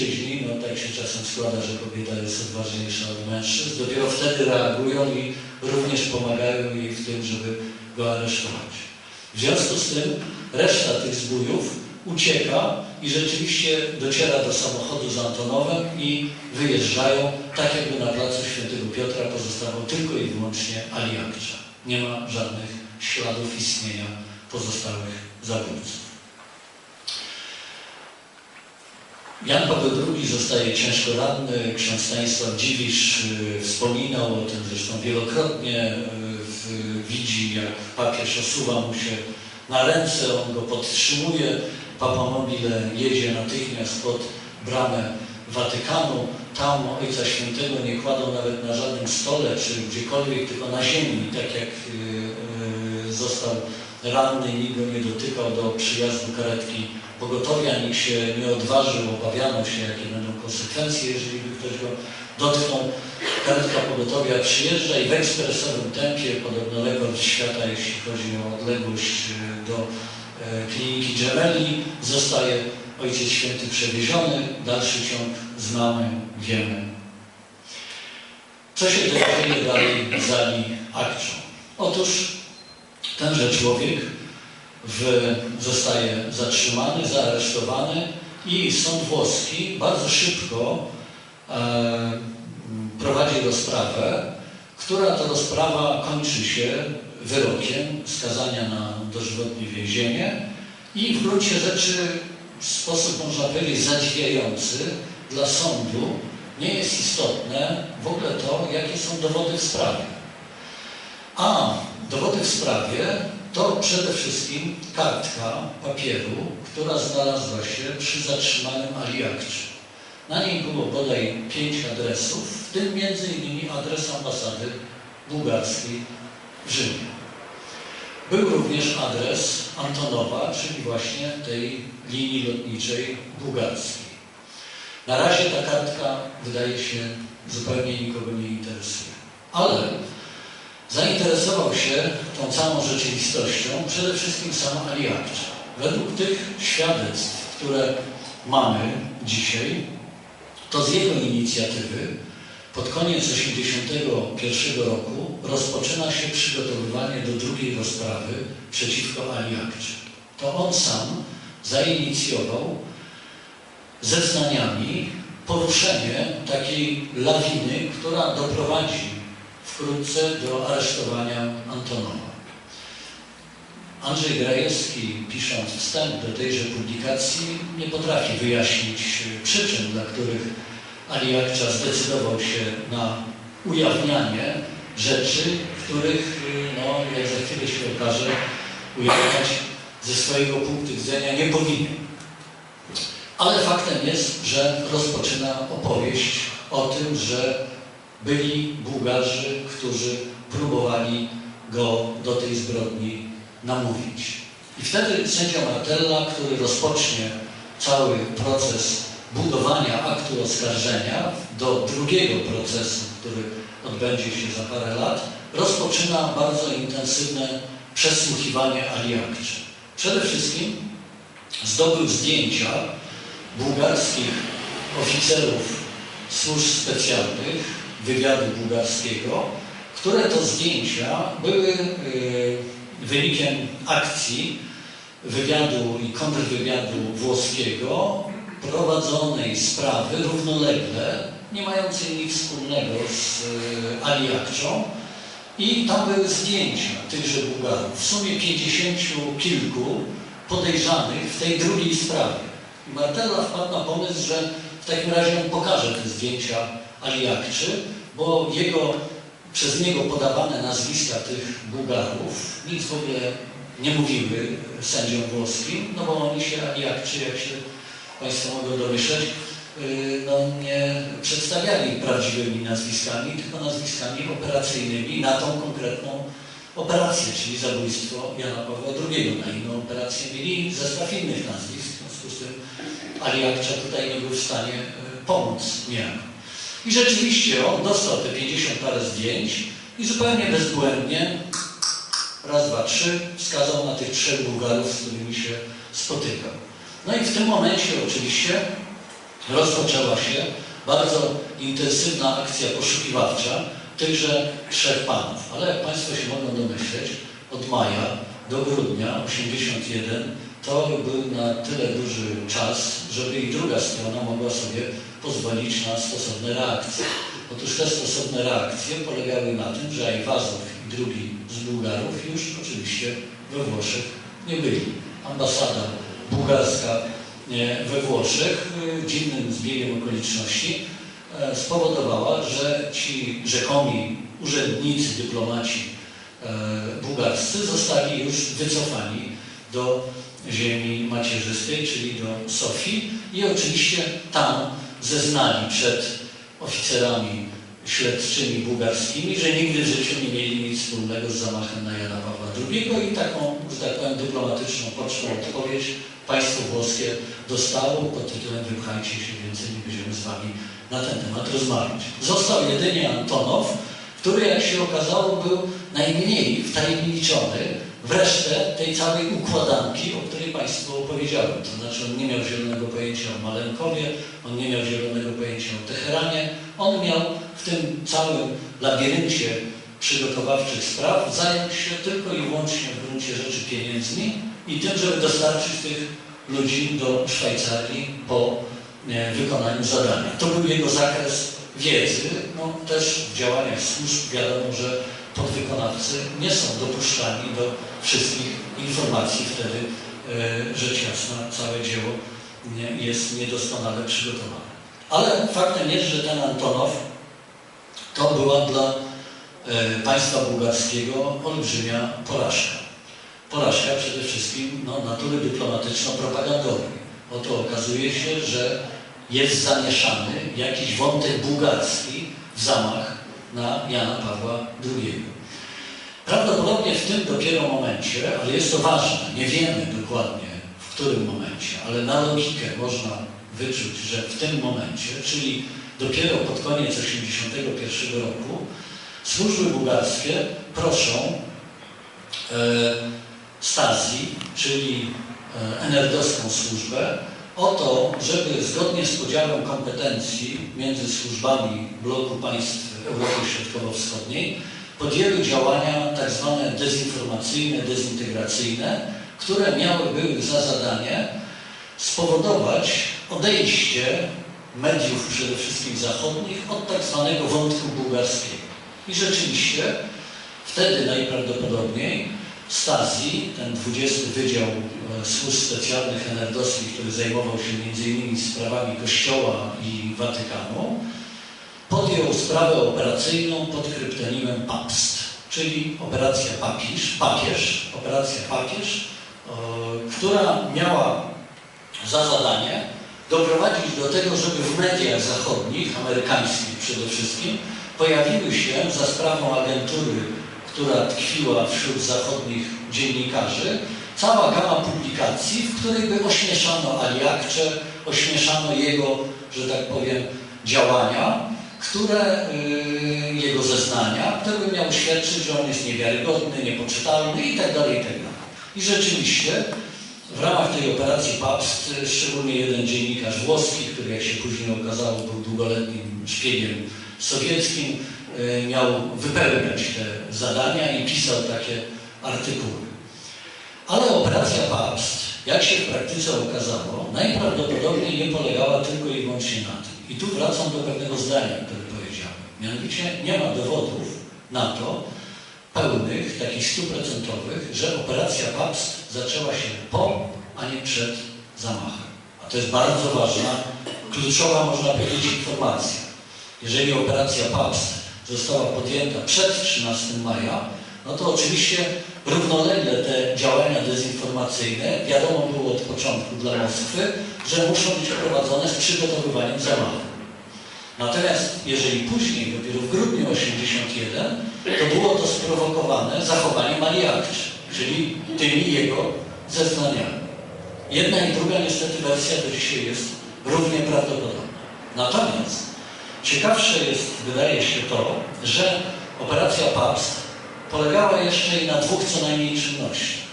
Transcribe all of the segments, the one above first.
mężczyźni, no tak się czasem składa, że kobieta jest odważniejsza od mężczyzn, dopiero wtedy reagują i również pomagają jej w tym, żeby go aresztować. W związku z tym reszta tych zbójów ucieka i rzeczywiście dociera do samochodu z Antonowem i wyjeżdżają, tak jakby na placu Świętego Piotra pozostawał tylko i wyłącznie Ali Akcza. Nie ma żadnych śladów istnienia pozostałych zabójców. Jan Paweł II zostaje ciężko ranny. Ksiądz Stanisław Dziwisz y, wspominał o tym zresztą wielokrotnie. y, Widzi, jak papież osuwa mu się na ręce, on go podtrzymuje. Papa Mobile jedzie natychmiast pod bramę Watykanu. Tam Ojca Świętego nie kładą nawet na żadnym stole czy gdziekolwiek, tylko na ziemi, tak jak y, został ranny, nikt go nie dotykał do przyjazdu karetki pogotowia, nikt się nie odważył, obawiano się, jakie będą konsekwencje, jeżeli by ktoś go dotknął. Karetka pogotowia przyjeżdża i w ekspresowym tempie, podobno rekord świata, jeśli chodzi o odległość y, do e, kliniki Gemelli, zostaje Ojciec Święty przewieziony. Dalszy ciąg znamy, wiemy. Co się dzieje dalej w Zali Akczą? Otóż tenże człowiek w, zostaje zatrzymany, zaaresztowany i sąd włoski bardzo szybko e, prowadzi rozprawę, która to rozprawa kończy się wyrokiem skazania na dożywotnie więzienie i w gruncie rzeczy w sposób, można powiedzieć, zadziwiający dla sądu nie jest istotne w ogóle to, jakie są dowody w sprawie. A dowody w sprawie to przede wszystkim kartka papieru, która znalazła się przy zatrzymanym Aliakcie. Na niej było bodaj pięć adresów, w tym innymi adres ambasady bułgarskiej w Rzymie. Był również adres Antonowa, czyli właśnie tej linii lotniczej bułgarskiej. Na razie ta kartka wydaje się zupełnie nikogo nie interesuje. Ale zainteresował się tą całą rzeczywistością przede wszystkim sam Ali. Według tych świadectw, które mamy dzisiaj, to z jego inicjatywy pod koniec 1981 roku rozpoczyna się przygotowywanie do drugiej rozprawy przeciwko Ali. To on sam zainicjował zeznaniami poruszenie takiej lawiny, która doprowadzi wkrótce do aresztowania Antonowa. Andrzej Grajewski, pisząc wstęp do tejże publikacji, nie potrafi wyjaśnić przyczyn, dla których Ali zdecydował się na ujawnianie rzeczy, których, no, jak za chwilę się okaże, ujawniać ze swojego punktu widzenia nie powinien. Ale faktem jest, że rozpoczyna opowieść o tym, że byli Bułgarzy, którzy próbowali go do tej zbrodni namówić. I wtedy sędzia Martella, który rozpocznie cały proces budowania aktu oskarżenia do drugiego procesu, który odbędzie się za parę lat, rozpoczyna bardzo intensywne przesłuchiwanie Aliakczy. Przede wszystkim zdobył zdjęcia bułgarskich oficerów służb specjalnych, wywiadu bułgarskiego, które to zdjęcia były y, wynikiem akcji wywiadu i kontrwywiadu włoskiego prowadzonej sprawy równolegle, nie mającej nic wspólnego z y, Aliakczą i tam były zdjęcia tychże Bułgarów. W sumie pięćdziesięciu kilku podejrzanych w tej drugiej sprawie. Martella wpadł na pomysł, że w takim razie on pokaże te zdjęcia Aliakczy, bo jego, przez niego podawane nazwiska tych Bułgarów nic w ogóle nie mówiły sędziom włoskim, no bo oni się Aliakczy, jak się Państwo mogą domyśleć, yy, no nie przedstawiali prawdziwymi nazwiskami, tylko nazwiskami operacyjnymi na tą konkretną operację, czyli zabójstwo Jana Pawła II. Na inną operację mieli zestaw innych nazwisk, w związku z tym Aliakcza tutaj nie był w stanie yy, pomóc niejako. I rzeczywiście on dostał te 50 parę zdjęć i zupełnie bezbłędnie, raz, dwa, trzy, wskazał na tych trzech Bułgarów, z którymi się spotykał. No i w tym momencie oczywiście rozpoczęła się bardzo intensywna akcja poszukiwawcza tychże trzech panów. Ale jak Państwo się mogą domyśleć, od maja do grudnia 81 to był na tyle duży czas, żeby i druga strona mogła sobie pozwolić na stosowne reakcje. Otóż te stosowne reakcje polegały na tym, że Ajwazow i drugi z Bułgarów już oczywiście we Włoszech nie byli. Ambasada bułgarska nie, we Włoszech y, dziwnym zbiegiem okoliczności e, spowodowała, że ci rzekomi urzędnicy, dyplomaci e, bułgarscy zostali już wycofani do ziemi macierzystej, czyli do Sofii i oczywiście tam zeznali przed oficerami śledczymi bułgarskimi, że nigdy w życiu nie mieli nic wspólnego z zamachem na Jana Pawła II i taką, że tak powiem, dyplomatyczną pocztą odpowiedź państwo włoskie dostało pod tytułem wypchajcie się, więcej nie będziemy z wami na ten temat rozmawiać. Został jedynie Antonow, który jak się okazało był najmniej wtajemniczony w resztę tej całej układanki, o której Państwu opowiedziałem. To znaczy on nie miał zielonego pojęcia o Malenkowie, on nie miał zielonego pojęcia o Teheranie, on miał w tym całym labiryncie przygotowawczych spraw zająć się tylko i wyłącznie w gruncie rzeczy pieniędzmi i tym, żeby dostarczyć tych ludzi do Szwajcarii po e, wykonaniu zadania. To był jego zakres wiedzy. No, też w działaniach służb wiadomo, że podwykonawcy nie są dopuszczani do wszystkich informacji. Wtedy e, rzecz jasna całe dzieło jest niedoskonale przygotowane. Ale faktem jest, że ten Antonow to była dla e, państwa bułgarskiego olbrzymia porażka. Porażka przede wszystkim no, natury dyplomatyczno-propagandowej. Oto okazuje się, że jest zamieszany jakiś wątek bułgarski w zamach na Jana Pawła II. Prawdopodobnie w tym dopiero momencie, ale jest to ważne, nie wiemy dokładnie w którym momencie, ale na logikę można wyczuć, że w tym momencie, czyli dopiero pod koniec 1981 roku, służby bułgarskie proszą e, Stazji, czyli e, enerdowską służbę, o to, żeby zgodnie z podziałem kompetencji między służbami bloku państw Europy Środkowo-Wschodniej podjęły działania tak zwane dezinformacyjne, dezintegracyjne, które miały za zadanie spowodować odejście mediów przede wszystkim zachodnich od tak zwanego wątku bułgarskiego. I rzeczywiście wtedy najprawdopodobniej Stazji, ten 20 Wydział e, Służb Specjalnych NRD-owskich, który zajmował się m.in. sprawami Kościoła i Watykanu, podjął sprawę operacyjną pod kryptonimem PAPST, czyli operacja papież, papież operacja papież, e, która miała za zadanie doprowadzić do tego, żeby w mediach zachodnich, amerykańskich przede wszystkim, pojawiły się za sprawą agentury która tkwiła wśród zachodnich dziennikarzy, cała gama publikacji, w której by ośmieszano Aliakcze, ośmieszano jego, że tak powiem, działania, które, yy, jego zeznania, które by miały świadczyć, że on jest niewiarygodny, niepoczytalny itd. Tak itd. Tak I rzeczywiście w ramach tej operacji PAPST, szczególnie jeden dziennikarz włoski, który jak się później okazało był długoletnim szpiegiem sowieckim, miał wypełniać te zadania i pisał takie artykuły. Ale operacja PAPST, jak się w praktyce okazało, najprawdopodobniej nie polegała tylko i wyłącznie na tym. I tu wracam do pewnego zdania, które powiedziałem. Mianowicie nie ma dowodów na to, pełnych, takich stuprocentowych, że operacja PAPST zaczęła się po, a nie przed zamachem. A to jest bardzo ważna, kluczowa, można powiedzieć, informacja. Jeżeli operacja PAPST została podjęta przed 13 maja, no to oczywiście równolegle te działania dezinformacyjne wiadomo było od początku dla Moskwy, że muszą być prowadzone z przygotowywaniem zamachu. Natomiast jeżeli później, dopiero w grudniu 81, to było to sprowokowane zachowaniem Aliakczy, czyli tymi jego zeznaniami. Jedna i druga niestety wersja do dzisiaj jest równie prawdopodobna. Natomiast Ciekawsze jest, wydaje się to, że operacja PAPST polegała jeszcze i na dwóch co najmniej czynnościach,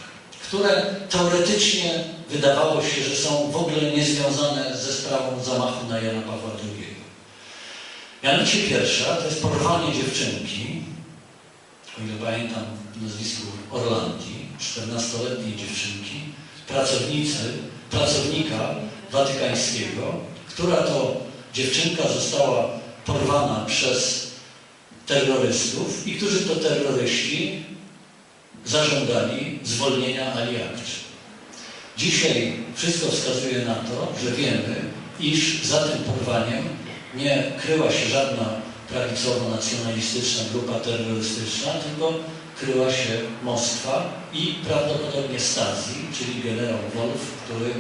które teoretycznie wydawało się, że są w ogóle niezwiązane ze sprawą zamachu na Jana Pawła II. Mianowicie pierwsza to jest porwanie dziewczynki, o ile pamiętam nazwisku Orlandi, 14-letniej dziewczynki, pracownicy, pracownika watykańskiego, która to dziewczynka została porwana przez terrorystów i którzy to terroryści zażądali zwolnienia Ali Akczy. Dzisiaj wszystko wskazuje na to, że wiemy, iż za tym porwaniem nie kryła się żadna prawicowo-nacjonalistyczna grupa terrorystyczna, tylko kryła się Moskwa i prawdopodobnie Stasi, czyli generał Wolf, który, e,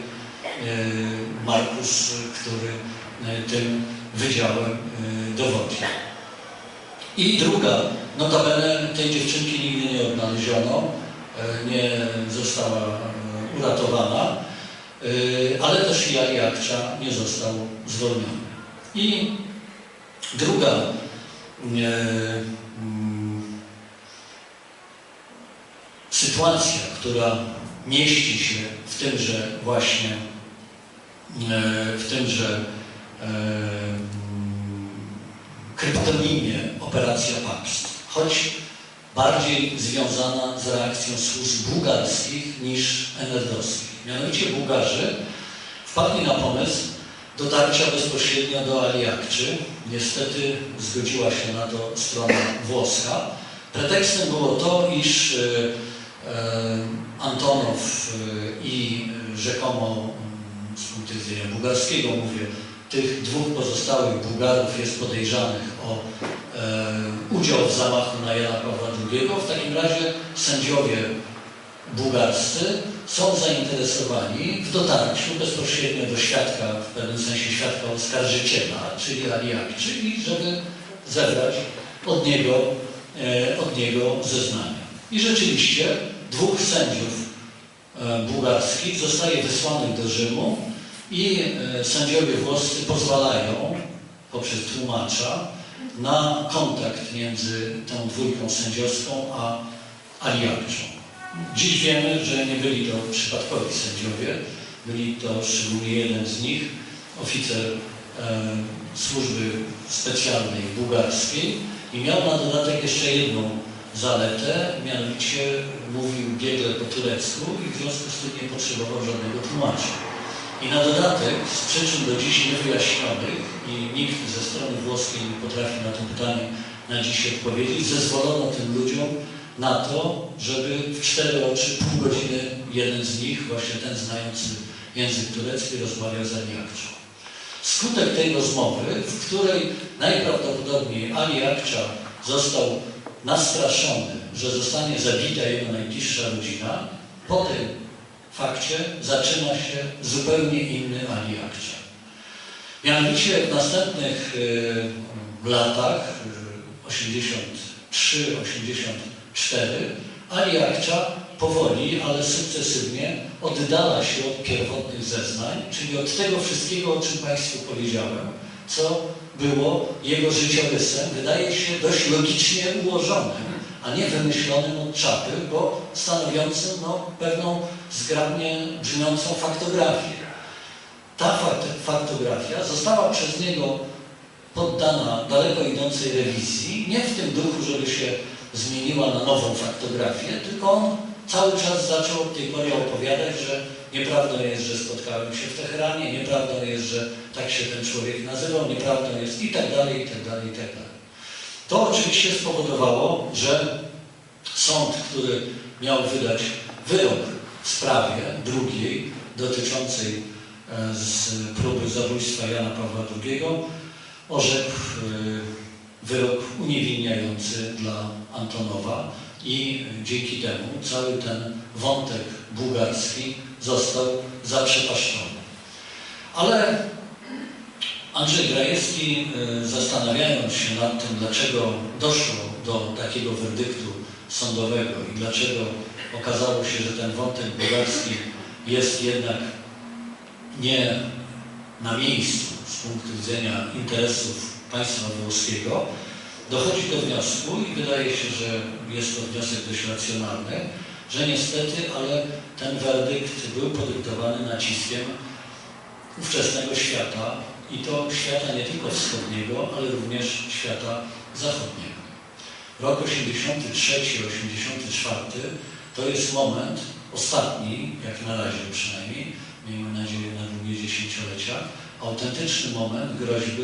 Markus, który e, tym wydziałem e, dowodzi. I druga, notabene tej dziewczynki nigdy nie odnaleziono, nie została uratowana, ale też i Ali Akcza nie został zwolniony. I druga mm, sytuacja, która mieści się w tymże właśnie, e, w tymże e, kryptonimie Operacja Paxt, choć bardziej związana z reakcją służb bułgarskich niż enerdowskich. Mianowicie Bułgarzy wpadli na pomysł dotarcia bezpośrednio do Aliakczy. Niestety zgodziła się na to strona włoska. Pretekstem było to, iż E, Antonow e, i rzekomo mm, z punktu widzenia bułgarskiego mówię, tych dwóch pozostałych Bułgarów jest podejrzanych o e, udział w zamachu na Jana Pawła II. W takim razie sędziowie bułgarscy są zainteresowani w dotarciu bezpośrednio do świadka, w pewnym sensie świadka oskarżyciela, czyli Aliak, czyli żeby zebrać od niego, e, od niego zeznania. I rzeczywiście dwóch sędziów e, bułgarskich zostaje wysłanych do Rzymu i e, sędziowie włoscy pozwalają poprzez tłumacza na kontakt między tą dwójką sędziowską a alianczą. Dziś wiemy, że nie byli to przypadkowi sędziowie, byli to szczególnie jeden z nich, oficer e, służby specjalnej bułgarskiej i miał na dodatek jeszcze jedną zaletę, mianowicie mówił biegle po turecku i w związku z tym nie potrzebował żadnego tłumacza. I na dodatek, z przyczyn do dziś niewyjaśnionych i nikt ze strony włoskiej nie potrafi na to pytanie na dziś odpowiedzieć, zezwolono tym ludziom na to, żeby w cztery oczy pół godziny jeden z nich, właśnie ten znający język turecki, rozmawiał z Ali Akczą. Skutek tej rozmowy, w której najprawdopodobniej Ali Akcza został nastraszony, że zostanie zabita jego najbliższa rodzina, po tym fakcie zaczyna się zupełnie inny Ali Akcja. Mianowicie w następnych y, latach, 83-84, Ali Akcza powoli, ale sukcesywnie oddala się od pierwotnych zeznań, czyli od tego wszystkiego, o czym Państwu powiedziałem, co było jego życiorysem, wydaje się dość logicznie ułożonym, a nie wymyślonym od czapy, bo stanowiącym no, pewną zgrabnie brzmiącą faktografię. Ta faktografia została przez niego poddana daleko idącej rewizji, nie w tym duchu, żeby się zmieniła na nową faktografię, tylko on cały czas zaczął od tej pory opowiadać, że nieprawdą jest, że spotkałem się w Teheranie, nieprawdą jest, że tak się ten człowiek nazywał, nieprawdą jest i tak dalej, i tak dalej, i tak dalej. To oczywiście spowodowało, że sąd, który miał wydać wyrok w sprawie drugiej dotyczącej e, z próby zabójstwa Jana Pawła II, orzekł e, wyrok uniewinniający dla Antonowa i dzięki temu cały ten wątek bułgarski został zaprzepaszczony. Ale Andrzej Grajewski, e, zastanawiając się nad tym, dlaczego doszło do takiego werdyktu sądowego i dlaczego okazało się, że ten wątek bułgarski jest jednak nie na miejscu z punktu widzenia interesów państwa włoskiego, dochodzi do wniosku i wydaje się, że jest to wniosek dość racjonalny, że niestety, ale ten werdykt był podyktowany naciskiem ówczesnego świata i to świata nie tylko wschodniego, ale również świata zachodniego. Rok 83-84 to jest moment ostatni, jak na razie przynajmniej, miejmy nadzieję na długie dziesięciolecia, autentyczny moment groźby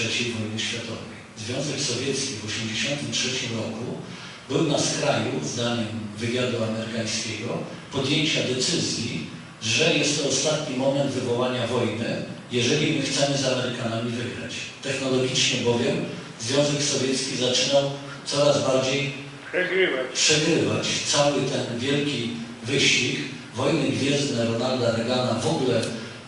III wojny światowej. Związek Sowiecki w 1983 roku był na skraju, zdaniem wywiadu amerykańskiego, podjęcia decyzji, że jest to ostatni moment wywołania wojny, jeżeli my chcemy z Amerykanami wygrać. Technologicznie bowiem Związek Sowiecki zaczynał coraz bardziej Przegrywać. przegrywać cały ten wielki wyścig. Wojny gwiezdne Ronalda Reagana w ogóle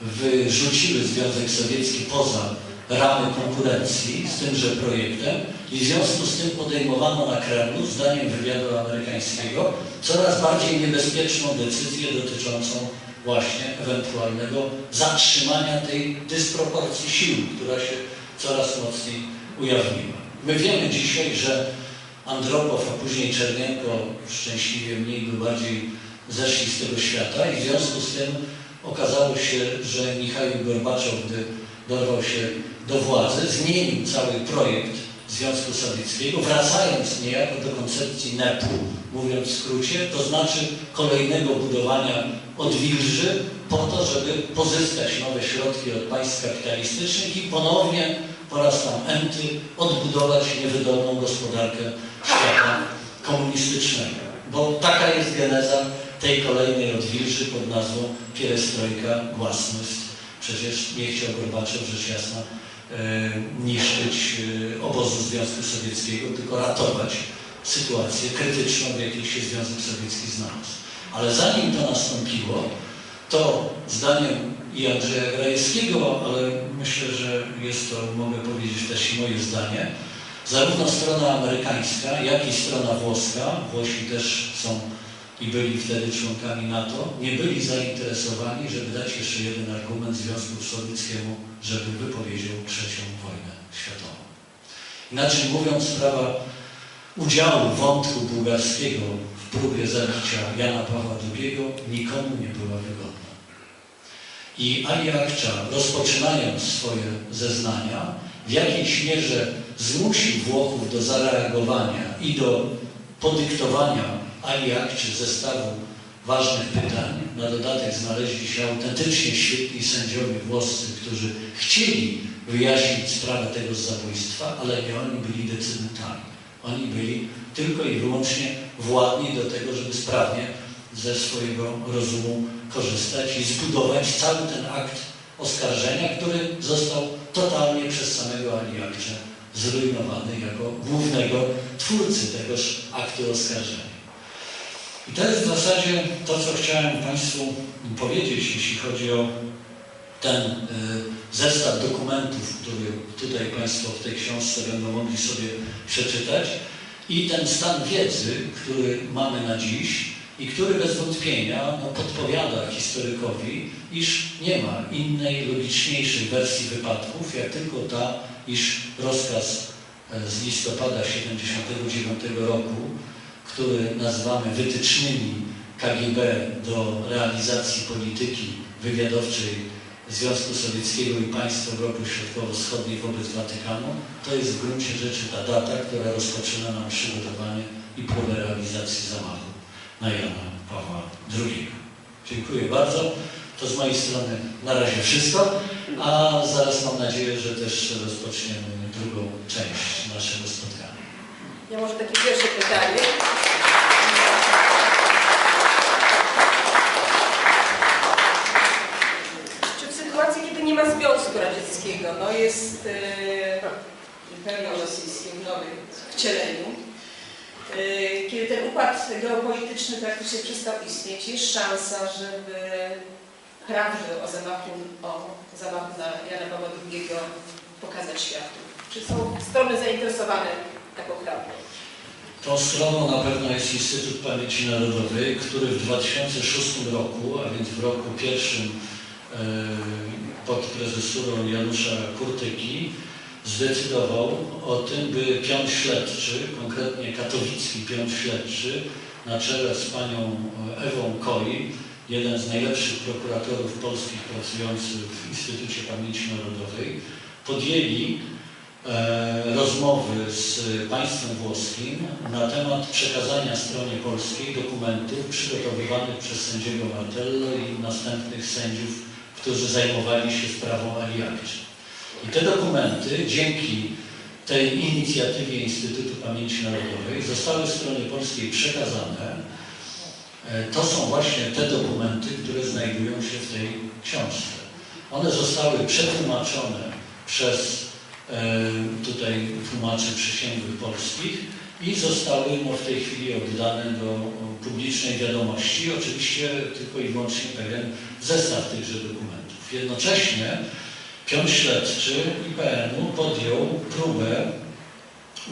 wyrzuciły Związek Sowiecki poza ramy konkurencji z tymże projektem i w związku z tym podejmowano na Kremlu, zdaniem wywiadu amerykańskiego, coraz bardziej niebezpieczną decyzję dotyczącą właśnie ewentualnego zatrzymania tej dysproporcji sił, która się coraz mocniej ujawniła. My wiemy dzisiaj, że Andropow, a później Czernienko, szczęśliwie mniej lub bardziej zeszli z tego świata i w związku z tym okazało się, że Michał Gorbaczow, gdy dorwał się do władzy, zmienił cały projekt Związku Sowieckiego, wracając niejako do koncepcji NEP-u, mówiąc w skrócie, to znaczy kolejnego budowania odwilży po to, żeby pozyskać nowe środki od państw kapitalistycznych i ponownie po raz tam enty odbudować niewydolną gospodarkę świata komunistycznego. Bo taka jest geneza tej kolejnej odwilży pod nazwą pierestrojka, głasność. Przecież nie chciał Gorbaczow, rzecz jasna, niszczyć e, obozu Związku Sowieckiego, tylko ratować sytuację krytyczną, w jakiej się Związek Sowiecki znalazł. Ale zanim to nastąpiło, to zdaniem i Andrzeja Grajewskiego, ale myślę, że jest to, mogę powiedzieć też i moje zdanie, zarówno strona amerykańska, jak i strona włoska, Włosi też są i byli wtedy członkami NATO, nie byli zainteresowani, żeby dać jeszcze jeden argument Związku Sowieckiemu, żeby wypowiedział trzecią wojnę światową. Inaczej mówiąc, sprawa udziału wątku bułgarskiego w próbie zabicia Jana Pawła II nikomu nie była wygodna. I Ali Akcza, rozpoczynając swoje zeznania, w jakiejś mierze zmusił Włochów do zareagowania i do podyktowania Ali Akczy zestawu ważnych pytań. Na dodatek znaleźli się autentycznie świetni sędziowie włoscy, którzy chcieli wyjaśnić sprawę tego zabójstwa, ale nie oni byli decydentami. Oni byli tylko i wyłącznie władni do tego, żeby sprawnie ze swojego rozumu korzystać i zbudować cały ten akt oskarżenia, który został totalnie przez samego Ali Akcze zrujnowany jako głównego twórcy tegoż aktu oskarżenia. I to jest w zasadzie to, co chciałem Państwu powiedzieć, jeśli chodzi o ten y, zestaw dokumentów, który tutaj Państwo w tej książce będą mogli sobie przeczytać i ten stan wiedzy, który mamy na dziś i który bez wątpienia no, podpowiada historykowi, iż nie ma innej, logiczniejszej wersji wypadków, jak tylko ta, iż rozkaz e, z listopada 1979 roku, który nazywamy wytycznymi KGB do realizacji polityki wywiadowczej Związku Sowieckiego i państw Europy Środkowo-Wschodniej wobec Watykanu, to jest w gruncie rzeczy ta data, która rozpoczyna nam przygotowanie i próbę realizacji zamachu na Jana Pawła II. Dziękuję bardzo. To z mojej strony na razie wszystko, a zaraz mam nadzieję, że też rozpoczniemy drugą część naszego spotkania. Ja może takie pierwsze pytanie. Czy w sytuacji, kiedy nie ma Związku Radzieckiego, no jest e, Imperium Rosyjskie w nowym wcieleniu, e, kiedy ten układ geopolityczny praktycznie przestał istnieć, jest szansa, żeby prawdę o zamachu, o zamachu na Jana Pawła II pokazać światu? Czy są strony zainteresowane taką? Tą stroną na pewno jest Instytut Pamięci Narodowej, który w 2006 roku, a więc w roku pierwszym e, pod prezesurą Janusza Kurtyki, zdecydował o tym, by pion śledczy, konkretnie katowicki pion śledczy, na czele z panią Ewą Koi, jeden z najlepszych prokuratorów polskich pracujących w Instytucie Pamięci Narodowej, podjęli rozmowy z państwem włoskim na temat przekazania stronie polskiej dokumentów przygotowywanych przez sędziego Martello i następnych sędziów, którzy zajmowali się sprawą Aliakczy. I te dokumenty dzięki tej inicjatywie Instytutu Pamięci Narodowej zostały stronie polskiej przekazane. E, To są właśnie te dokumenty, które znajdują się w tej książce. One zostały przetłumaczone przez e, tutaj tłumaczy przysięgłych polskich i zostały no, w tej chwili oddane do publicznej wiadomości. Oczywiście tylko i wyłącznie pewien zestaw tychże dokumentów. Jednocześnie Pion Śledczy IPN-u podjął próbę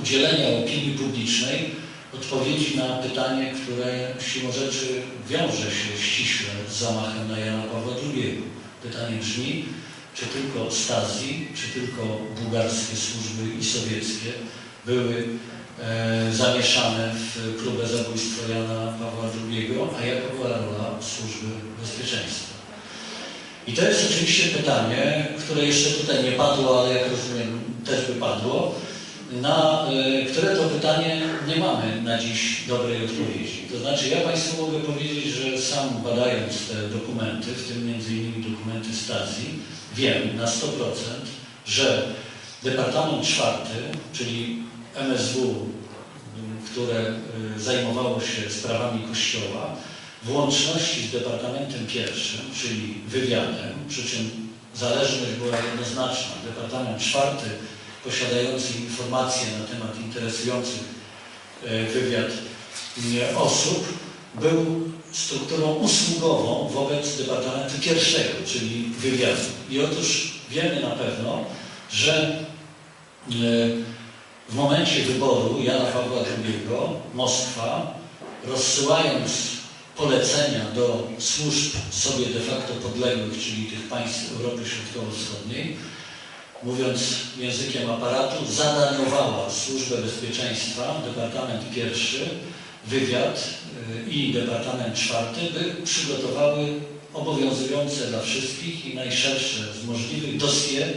udzielenia opinii publicznej odpowiedzi na pytanie, które siłą rzeczy wiąże się ściśle z zamachem na Jana Pawła II. Pytanie brzmi, czy tylko Stasi, czy tylko bułgarskie służby i sowieckie były e, zamieszane w próbę zabójstwa Jana Pawła II, a jaka była rola służby bezpieczeństwa. I to jest oczywiście pytanie, które jeszcze tutaj nie padło, ale jak rozumiem też by padło, na y, które to pytanie nie mamy na dziś dobrej odpowiedzi. To znaczy ja Państwu mogę powiedzieć, że sam badając te dokumenty, w tym innymi dokumenty Stasi, wiem na 100%, że Departament Czwarty, czyli MSW, y, które y, zajmowało się sprawami Kościoła, w łączności z Departamentem Pierwszym, czyli wywiadem, przy czym zależność była jednoznaczna. Departament Czwarty posiadający informacje na temat interesujących e, wywiad e, osób był strukturą usługową wobec Departamentu Pierwszego, czyli wywiadu. I otóż wiemy na pewno, że e, w momencie wyboru Jana Pawła II Moskwa, rozsyłając polecenia do służb sobie de facto podległych, czyli tych państw Europy Środkowo-Wschodniej, mówiąc językiem aparatu, zadaniowała Służbę Bezpieczeństwa, Departament Pierwszy, Wywiad y, i Departament Czwarty, by przygotowały obowiązujące dla wszystkich i najszersze z możliwych dosie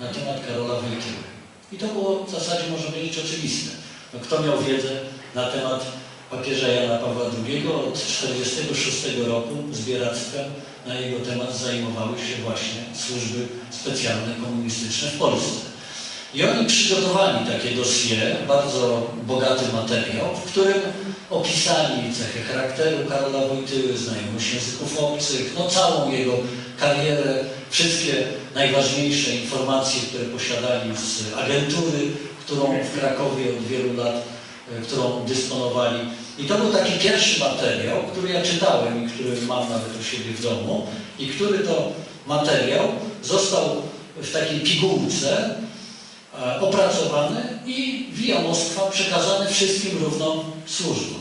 na temat Karola Wojtyły. I to było w zasadzie, można powiedzieć, oczywiste. No, kto miał wiedzę na temat papieża Jana Pawła II od 1946 roku zbieractwem na jego temat zajmowały się właśnie służby specjalne komunistyczne w Polsce. I oni przygotowali takie dosie, bardzo bogaty materiał, w którym opisali cechy charakteru Karola Wojtyły, znajomość języków obcych, no całą jego karierę, wszystkie najważniejsze informacje, które posiadali z agentury, którą w Krakowie od wielu lat e, którą dysponowali. I to był taki pierwszy materiał, który ja czytałem i który mam nawet u siebie w domu i który to materiał został w takiej pigułce opracowany i via Moskwa przekazany wszystkim równo służbom.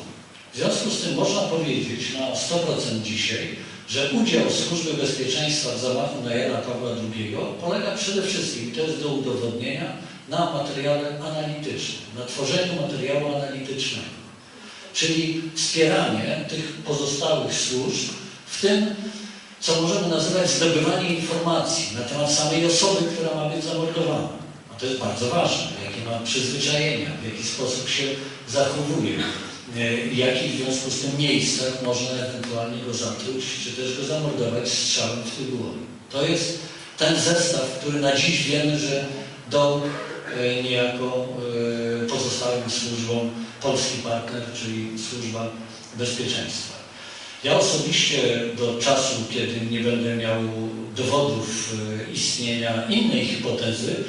W związku z tym można powiedzieć na 100% dzisiaj, że udział Służby Bezpieczeństwa w zamachu na Jana Pawła II polega przede wszystkim, i to jest do udowodnienia, na materiale analitycznym, na tworzeniu materiału analitycznego, czyli wspieranie tych pozostałych służb w tym, co możemy nazywać zdobywanie informacji na temat samej osoby, która ma być zamordowana. To jest bardzo ważne, jakie ma przyzwyczajenia, w jaki sposób się zachowuje, e, w jakich w związku z tym miejscach można ewentualnie go zatruć, czy też go zamordować strzałem w tył głowy. To jest ten zestaw, który na dziś wiemy, że dał e, niejako e, pozostałym służbom polski partner, czyli Służba Bezpieczeństwa. Ja osobiście do czasu, kiedy nie będę miał dowodów istnienia innej hipotezy,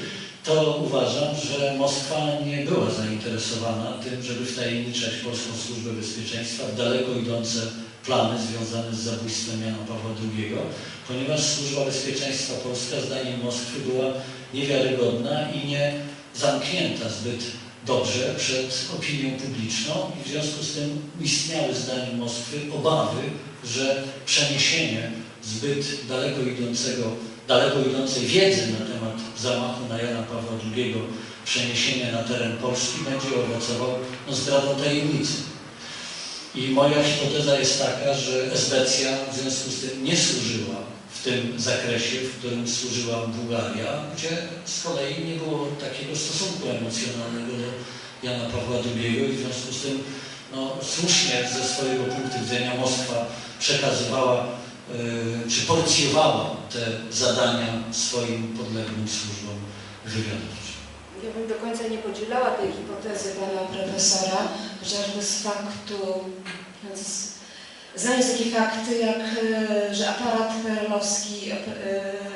to uważam, że Moskwa nie była zainteresowana tym, żeby wtajemniczać Polską Służbę Bezpieczeństwa w daleko idące plany związane z zabójstwem Jana Pawła II, ponieważ Służba Bezpieczeństwa Polska zdaniem Moskwy była niewiarygodna i nie zamknięta zbyt dobrze przed opinią publiczną. I w związku z tym istniały zdaniem Moskwy obawy, że przeniesienie zbyt daleko idącego, daleko idącej wiedzy na temat zamachu na Jana Pawła II, przeniesienie na teren Polski będzie owocował no, zdradą tajemnicy. I moja hipoteza jest taka, że Esbecja w związku z tym nie służyła w tym zakresie, w którym służyła Bułgaria, gdzie z kolei nie było takiego stosunku emocjonalnego do Jana Pawła II i w związku z tym no, słusznie ze swojego punktu widzenia Moskwa przekazywała czy porcjowała te zadania swoim podległym służbom wywiadowczym. Ja bym do końca nie podzielała tej hipotezy pana profesora, chociażby z faktu, znając takie fakty, jak e, że aparat perelowski e,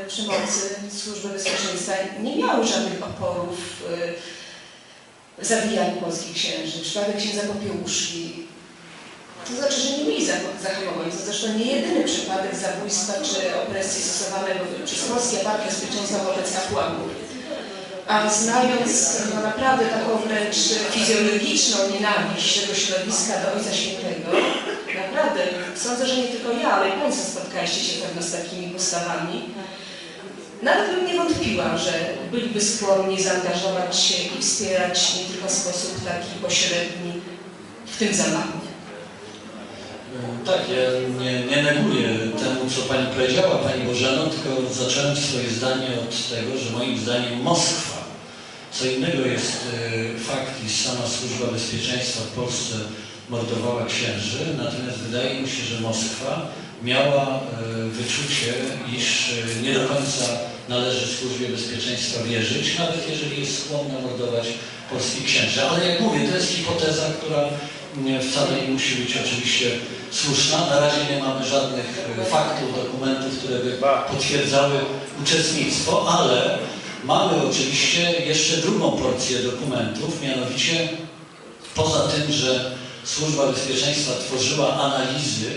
przemocy Służby Bezpieczeństwa nie miał żadnych oporów e, zabijaniu polskich księży. Przypadek księdza Popiełuszki. To znaczy, że nie mieli zahamowań. To zresztą nie jedyny przypadek zabójstwa czy opresji stosowanego przez polski aparat bezpieczeństwa wobec kapłanów. A znając no, naprawdę taką wręcz fizjologiczną nienawiść tego środowiska do Ojca Świętego, naprawdę sądzę, że nie tylko ja, ale i Państwo spotkaliście się pewno z takimi postawami. Nawet bym nie wątpiła, że byliby skłonni zaangażować się i wspierać nie tylko w sposób taki pośredni w tym zamachu. Tak, ja nie, nie neguję temu, co Pani powiedziała, Pani Bożeno, tylko zacząłem swoje zdanie od tego, że moim zdaniem Moskwa, co innego jest e, fakt, iż sama Służba Bezpieczeństwa w Polsce mordowała księży, natomiast wydaje mi się, że Moskwa miała e, wyczucie, iż e, nie do końca należy Służbie Bezpieczeństwa wierzyć, nawet jeżeli jest skłonna mordować polskich księży. Ale jak mówię, to jest hipoteza, która nie, wcale nie musi być oczywiście słuszna. Na razie nie mamy żadnych e, faktów, dokumentów, które by potwierdzały uczestnictwo, ale mamy oczywiście jeszcze drugą porcję dokumentów, mianowicie poza tym, że Służba Bezpieczeństwa tworzyła analizy,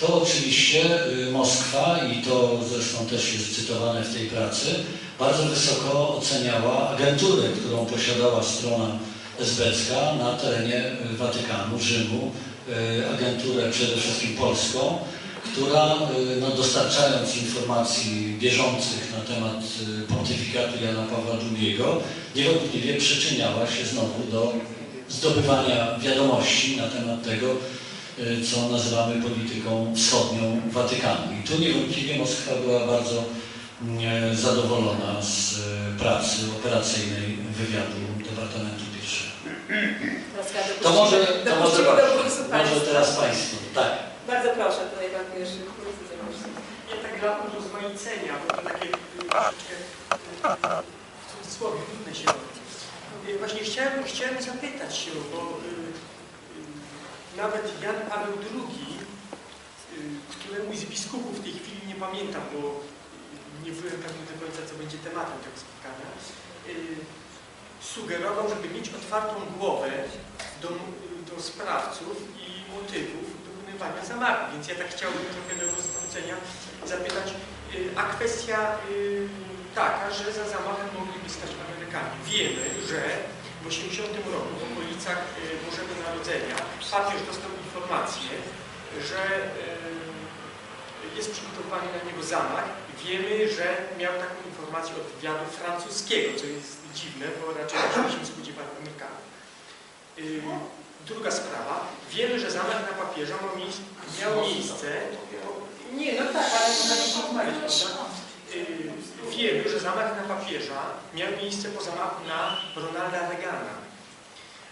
to oczywiście y, Moskwa, i to zresztą też jest cytowane w tej pracy, bardzo wysoko oceniała agenturę, którą posiadała strona esbecka na terenie y, Watykanu, Rzymu, y, agenturę przede wszystkim polską, która y, no, dostarczając informacji bieżących na temat pontyfikatu Jana Pawła II niewątpliwie przyczyniała się znowu do zdobywania wiadomości na temat tego, co nazywamy polityką wschodnią Watykanu. I tu niewątpliwie Moskwa była bardzo mm, zadowolona z pracy operacyjnej wywiadu Departamentu. To może, to może, może teraz Państwo. Tak. Bardzo proszę, tutaj Pan pierwszy. Ja tak dla urozmaicenia, bo to takie troszeczkę w cudzysłowie nudne się robi. Właśnie chciałem, chciałem zapytać się, bo y, y, nawet Jan Paweł II, y, któremuś z biskupów w tej chwili nie pamiętam, bo nie byłem pewny do końca, co będzie tematem tego spotkania, y, sugerował, żeby mieć otwartą głowę do, do sprawców i motywów dokonywania zamachu. Więc ja tak chciałbym trochę do rozpoczęcia zapytać, y, a kwestia y, taka, że za zamachem mogliby stać Amerykanie. Wiemy, że w 80 roku w okolicach y, Bożego Narodzenia papież dostał informację, że jest przygotowany na niego zamach. Wiemy, że miał taką informację od wywiadu francuskiego, co jest dziwne, bo raczej byśmy spodziewali Amerykanów. Y, Druga sprawa. Wiemy, że zamach na papieża miał miejsce, nie, no tak, ale to prawda? Y, Wiemy, że zamach na papieża miał miejsce po zamachu na Ronalda Reagana.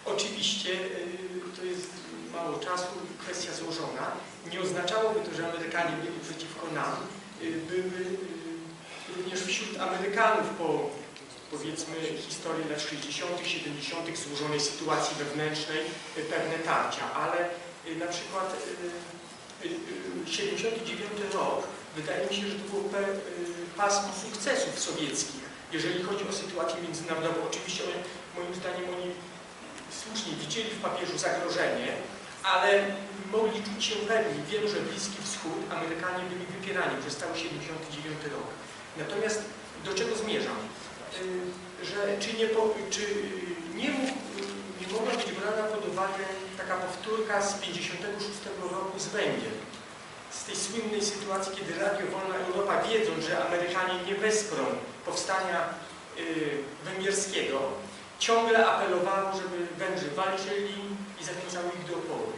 Oczywiście y, to jest mało czasu, kwestia złożona. Nie oznaczałoby to, że Amerykanie byli przeciwko nam. Y, Były y, również wśród Amerykanów po powiedzmy historii lat 60., 70., złożonej sytuacji wewnętrznej y, pewne tarcia, ale na przykład y, y, y, 79 rok wydaje mi się, że to y, pasmo sukcesów sowieckich, jeżeli chodzi o sytuację międzynarodową. Oczywiście moim zdaniem oni słusznie widzieli w papieżu zagrożenie, ale mogli czuć się pewni. Wielu, że Bliski Wschód, Amerykanie byli wypierani przez cały 79 rok. Natomiast do czego zmierzam? Y, Że czy nie, po, czy nie, mógł, nie mogła być brana pod uwagę taka powtórka z 56 roku z Węgier? Z tej słynnej sytuacji, kiedy Radio Wolna Europa, wiedząc, że Amerykanie nie wesprą powstania y, węgierskiego, ciągle apelowało, żeby Węgrzy walczyli i zachęcało ich do oporu.